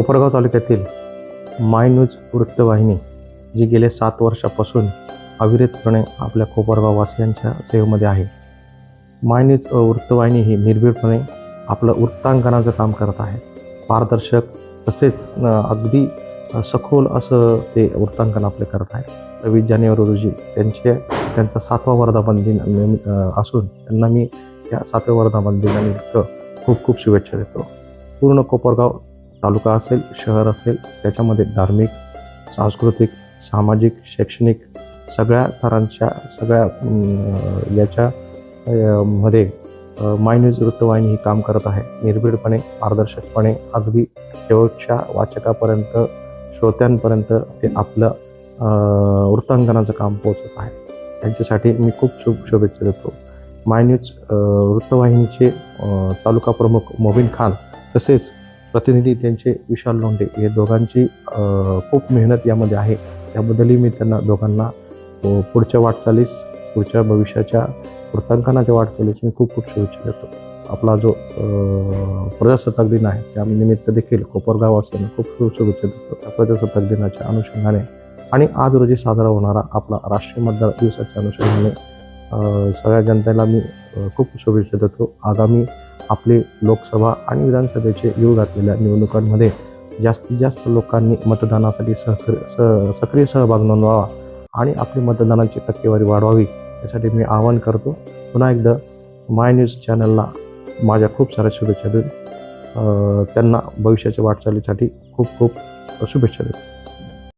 कोपरगाव तालुक्यातील माय न्यूज वृत्तवाहिनी जी गेल्या सात वर्षापासून अविरतपणे आपल्या कोपरगाव वासियांच्या सेवेमध्ये आहे. माय न्यूज वृत्तवाहिनी ही निर्भीडपणे आपलं वृत्तांकनाचं काम करत आहे. पारदर्शक तसेच अगदी सखोल असं ते वृत्तांकन आपले करत आहे. सव्वीस जानेवारी रोजी त्यांचे त्यांचा सातवा वर्धापन दिन निमित्त असून त्यांना मी या सातव्या वर्धापन दिनानिमित्त खूप खूप शुभेच्छा देतो. पूर्ण कोपरगाव तालुका असेल शहर असेल त्याच्यामध्ये धार्मिक सांस्कृतिक सामाजिक शैक्षणिक सगळ्या थरांच्या सगळ्या याच्या मध्ये माय न्यूज वृत्तवाहिनी ही काम करत आहे. निर्भीडपणे पारदर्शकपणे अगदी शेवटच्या वाचकापर्यंत श्रोत्यांपर्यंत ते आपलं वृत्तांकनाचं काम पोहोचत आहे. त्यांच्यासाठी मी खूप शुभ शुभेच्छा देतो. माय न्यूज वृत्तवाहिनीचे तालुका प्रमुख मोबिन खान तसेच प्रतिनिधी त्यांचे विशाल लोंढे हे दोघांची खूप मेहनत यामध्ये आहे. त्याबद्दलही मी त्यांना दोघांना पुढच्या वाटचालीस पुढच्या भविष्याच्या वृत्तांकनाच्या वाटचालीस मी खूप खूप शुभेच्छा देतो. आपला जो प्रजासत्ताक दिन आहे त्या निमित्त देखील कोपरगाव वासियांना खूप खूप शुभेच्छा देतो. त्या प्रजासत्ताक दिनाच्या अनुषंगाने आणि आज रोजी साजरा होणारा आपला राष्ट्रीय मतदार दिवसाच्या अनुषंगाने सगळ्या जनतेला मी खूप शुभेच्छा देतो. आगामी आपले लोकसभा आणि विधानसभेचे येऊ घातलेल्या निवडणुकांमध्ये जास्तीत जास्त लोकांनी मतदानासाठी सहक्र स सक्रिय सहभाग नोंदवावा आणि आपली मतदानाची टक्केवारी वाढवावी यासाठी मी आवाहन करतो. पुन्हा एकदा माय न्यूज चॅनलला माझ्या खूप साऱ्या शुभेच्छा देऊन त्यांना भविष्याच्या वाटचालीसाठी खूप खूप शुभेच्छा देतो.